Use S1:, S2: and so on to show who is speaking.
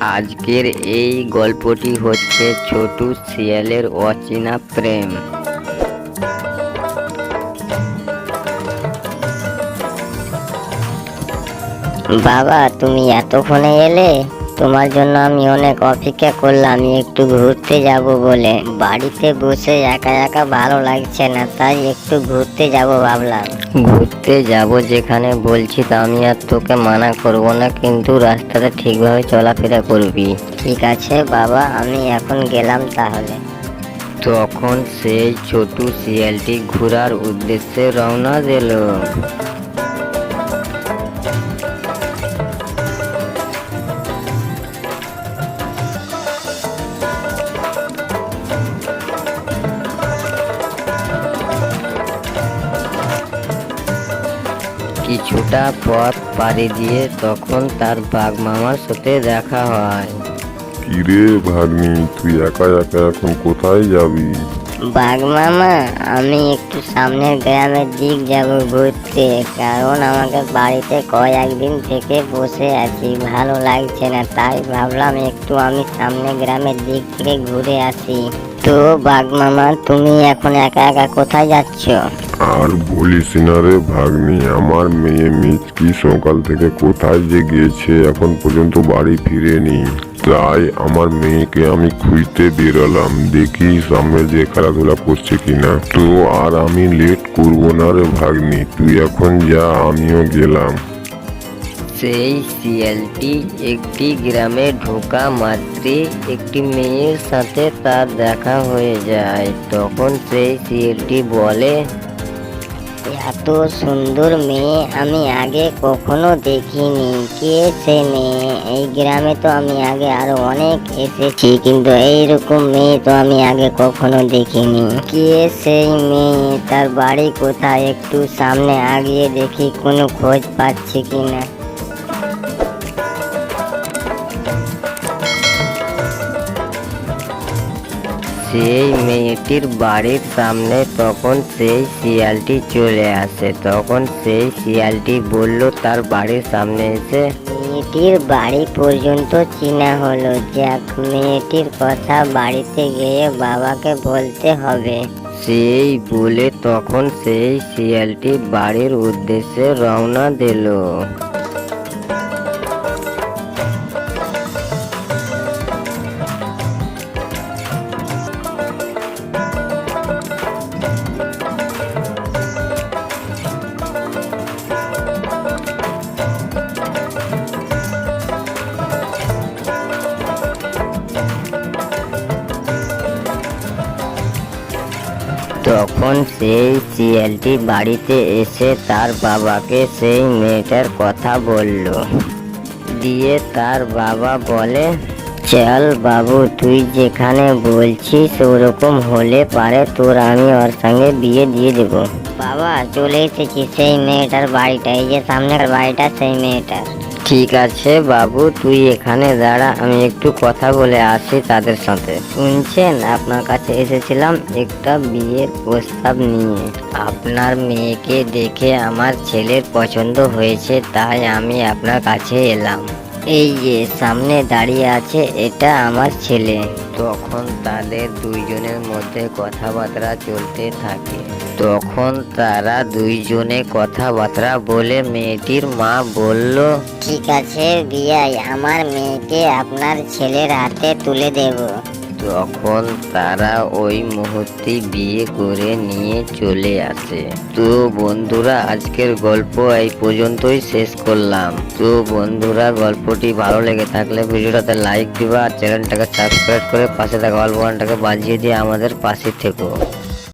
S1: আজকের এই গল্পটি হচ্ছে ছোটু শিয়ালের অচেনা প্রেম।
S2: বাবা তুমি এতক্ষণে এলে? তোমার জন্য আমি অনেক অপেক্ষা করলাম একটু ঘুরতে যাব বলে। বাড়িতে বসে একা একা ভালো লাগছে না তাই একটু ঘুরতে যাব ভাবলাম।
S1: ঘুরতে যাব যেখানে বলছি তা আমি আর তোকে মানা করব না কিন্তু রাস্তাটা ঠিকভাবে চলাফেরা করবি।
S2: ঠিক আছে বাবা আমি এখন গেলাম তাহলে।
S1: তখন সেই ছোটু শিয়ালটি ঘোরার উদ্দেশ্যে রওনা দিল। কিছুটা পথ পাড়ি দিয়ে তখন তার বাঘ মামার সাথে দেখা হয়।
S3: কিরে ভাগ্নি তুই একা একা এখন কোথায় যাবি?
S2: বাঘ মামা আমি একটু সামনের গ্রামের দিক যাব ঘুরতে কারণ আমাকে বাড়িতে কয়েকদিন থেকে বসে আছি ভালো লাগছে না তাই ভাবলাম একটু আমি সামনের গ্রামের দিক থেকে ঘুরে আসি। তো বাঘ মামা তুমি এখন একা একা কোথায় যাচ্ছ?
S3: আর বলিস না রে ভাগ্নি, আমার মেয়ে মিচকি সকাল থেকে কোথায় যে গিয়েছে এখন পর্যন্ত বাড়ি ফিরেনি। তাই আমার মেয়েকে আমি খুঁজতে বেরোলাম। দেখি সামনে যে খেলাধুলা করছে কিনা। তো আর আমি লেট করব না রে ভাগ্নি, তুই এখন যা, আমিও গেলাম।
S1: সেই শিয়ালটি একটি গ্রামে ঢোকা মাত্রই একটি মেয়ের সাথে তার দেখা হয়ে যায়। তখন সেই শিয়ালটি বলে
S2: এত সুন্দর মেয়ে আমি আগে কখনো দেখিনি। কে সে মেয়ে? এই গ্রামে তো আমি আগে আরও অনেক এসেছি, কিন্তু এইরকম মেয়ে তো আমি আগে কখনো দেখিনি। কে সেই মেয়ে? তার বাড়ি কোথায়? একটু সামনে আগিয়ে দেখি, কোনো খোঁজ পাচ্ছি কিনা।
S1: সেই মেয়েটির বাড়ির সামনে তখন সেই শিয়ালটি চলে আসে। তখন সেই শিয়ালটি বলল তার বাড়ির সামনে এসে।
S2: মেয়েটির বাড়ি পর্যন্ত চিনা হলো। যাক মেয়েটির কথা বাড়িতে গিয়ে বাবাকে বলতে হবে।
S1: সেই বলে তখন সেই শিয়ালটি বাড়ির উদ্দেশ্যে রওনা দিল। তখন সেই শিয়ালটি বাড়িতে এসে তার বাবাকে সেই মেয়েটার কথা বলল, দিয়ে তার বাবা বলে,
S2: চল বাবু, তুই যেখানে বলছিস ওরকম হলে পারে তোর আমি ওর সঙ্গে বিয়ে দিয়ে দেব। বাবা, চলে এসেছি সেই মেয়েটার বাড়িটা, এই যে সামনের বাড়িটা, সেই মেয়েটার।
S1: ঠিক আছে, বাবু, তুই এখানে দাঁড়া, আমি একটু কথা বলে আসি তাদের সাথে। শুনছেন? আপনার কাছে এসেছিলাম একটা বিয়ের প্রস্তাব নিয়ে। আপনার মেয়েকে দেখে আমার ছেলের পছন্দ হয়েছে, তাই আমি আপনার কাছে এলাম। এই যে সামনে দাঁড়িয়ে আছে এটা আমার ছেলে। তখন তাদের দুইজনের মধ্যে কথাবার্তা চলতে থাকে। তখন তারা দুইজনে কথাবার্তা বলে মেয়েটির মা বলল
S2: ঠিক আছে বিয়াই আমার মেয়েকে আপনার ছেলের হাতে তুলে দেব।
S1: তখন তারা ওই মুহূর্তে বিয়ে করে নিয়ে চলে আসে। তো বন্ধুরা, আজকের গল্প এই পর্যন্তই শেষ করলাম। তো বন্ধুরা, গল্পটি ভালো লেগে থাকলে ভিডিওটাতে লাইক দিবা আর চ্যানেলটাকে সাবস্ক্রাইব করে পাশে থাকা অল বাজিয়ে দিয়ে আমাদের পাশে থেকো।